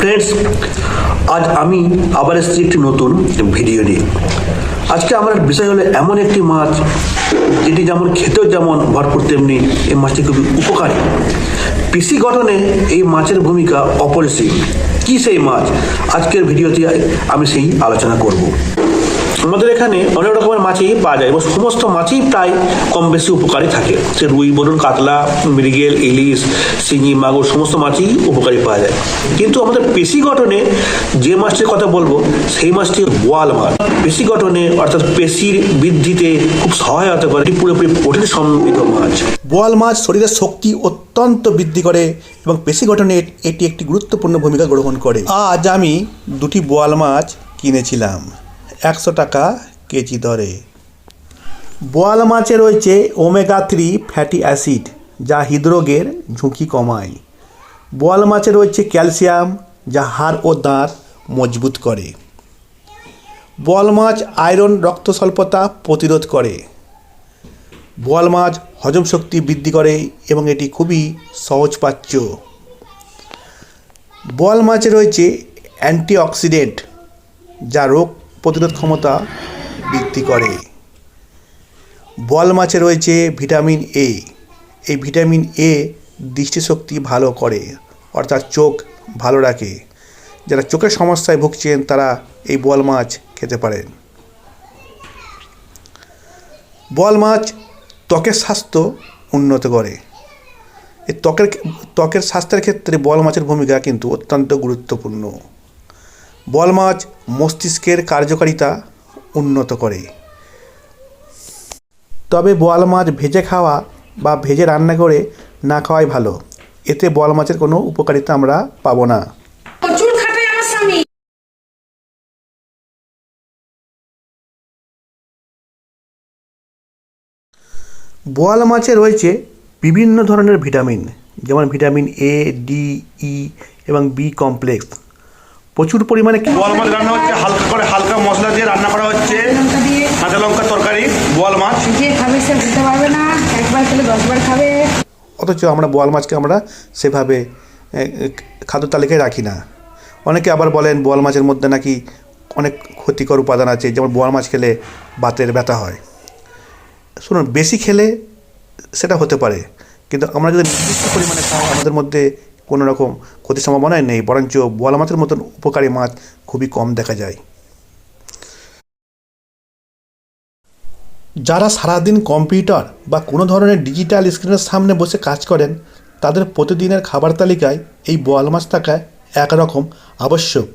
Friends আজ আমি আবার এসেছি একটি নতুন ভিডিও নিয়ে। আজকে আমার বিষয় হলো এমন একটি মাছ, যেটি যেমন খেতেও যেমন ভরপুর তেমনি এই মাছটি খুবই উপকারী। পিসি গঠনে এই মাছের ভূমিকা অপরিসীম। কি সেই মাছ? আজকের ভিডিওতে আমি সেই আলোচনা করব। আমাদের এখানে অনেক রকমের মাছই পাওয়া যায় এবং সমস্ত মাছই প্রায় কম বেশি উপকারী থাকে। সে রুই বলুন কাতলা, মৃগেল, ইলিশ, শিঙি, মাগুর সমস্ত মাছই উপকারী পাওয়া যায়। কিন্তু আমাদের পেশি গঠনে যে মাছটির কথা বলব, সেই মাছটি বোয়াল মাছ। পেশি গঠনে অর্থাৎ পেশির বৃদ্ধিতে খুব সহায়তা করে। পুরোপুরি প্রোটিন সমৃদ্ধ মাছ। বোয়াল মাছ শরীরের শক্তি অত্যন্ত বৃদ্ধি করে এবং পেশি গঠনে এটি একটি গুরুত্বপূর্ণ ভূমিকা গ্রহণ করে। আজ আমি দুটি বোয়াল মাছ কিনেছিলাম। একশো টাকা কেজি দরে। বোয়াল মাছে রয়েছে ওমেগা থ্রি ফ্যাটি অ্যাসিড, যা হৃদরোগের ঝুঁকি কমায়। বোয়াল মাছে রয়েছে ক্যালসিয়াম, যা হাড় ও দাঁত মজবুত করে। বোয়াল মাছ আয়রন রক্ত স্বল্পতা প্রতিরোধ করে। বোয়াল মাছ হজম শক্তি বৃদ্ধি করে এবং এটি খুবই সহজপাচ্য। বোয়াল মাছে রয়েছে অ্যান্টিঅক্সিডেন্ট, যা রোগ প্রতিরোধ ক্ষমতা বৃদ্ধি করে। বল মাছে রয়েছে ভিটামিন এ এই ভিটামিন এ দৃষ্টিশক্তি ভালো করে, অর্থাৎ চোখ ভালো রাখে। যারা চোখের সমস্যায় ভুগছেন, তারা এই বল মাছ খেতে পারেন। বল মাছ ত্বকের স্বাস্থ্য উন্নত করে। এই ত্বকের ত্বকের স্বাস্থ্যের ক্ষেত্রে বল মাছের ভূমিকা কিন্তু অত্যন্ত গুরুত্বপূর্ণ। বোয়াল মাছ মস্তিষ্কের কার্যকারিতা উন্নত করে। তবে বোয়াল মাছ ভেজে খাওয়া বা ভেজে রান্না করে না খাওয়াই ভালো। এতে বোয়াল মাছের কোনো উপকারিতা আমরা পাবো না। বোয়াল মাছে রয়েছে বিভিন্ন ধরনের ভিটামিন যেমন ভিটামিন এ ডি ই এবং বি কমপ্লেক্স প্রচুর পরিমাণে বোয়াল মাছ রান্না হচ্ছে হালকা করে হালকা মশলা দিয়ে রান্না করা হচ্ছে। লঙ্কা কাঁচা লঙ্কার তরকারি বোয়াল মাছ। যে খাবে সে খেতে পারবে না একবার খেলে দশবার খাবে। অথচ আমরা বোয়াল মাছকে আমরা সেভাবে খাদ্য তালিকায় রাখি না। অনেকে আবার বলেন বোয়াল মাছের মধ্যে নাকি অনেক ক্ষতিকর উপাদান আছে যেমন বোয়াল মাছ খেলে বাতের ব্যথা হয়। শুনুন বেশি খেলে সেটা হতে পারে কিন্তু আমরা যদি নির্দিষ্ট পরিমাণে খাই আমাদের মধ্যে কোনো রকম ক্ষতির সম্ভাবনাই নেই, বরঞ্চ বোয়ালা মাছের মতন উপকারী মাছ খুবই কম দেখা যায়। যারা সারাদিন কম্পিউটার বা কোনো ধরনের ডিজিটাল স্ক্রিনের সামনে বসে কাজ করেন, তাদের প্রতিদিনের খাবার তালিকায় এই বোয়াল মাছ থাকায় একরকম আবশ্যক।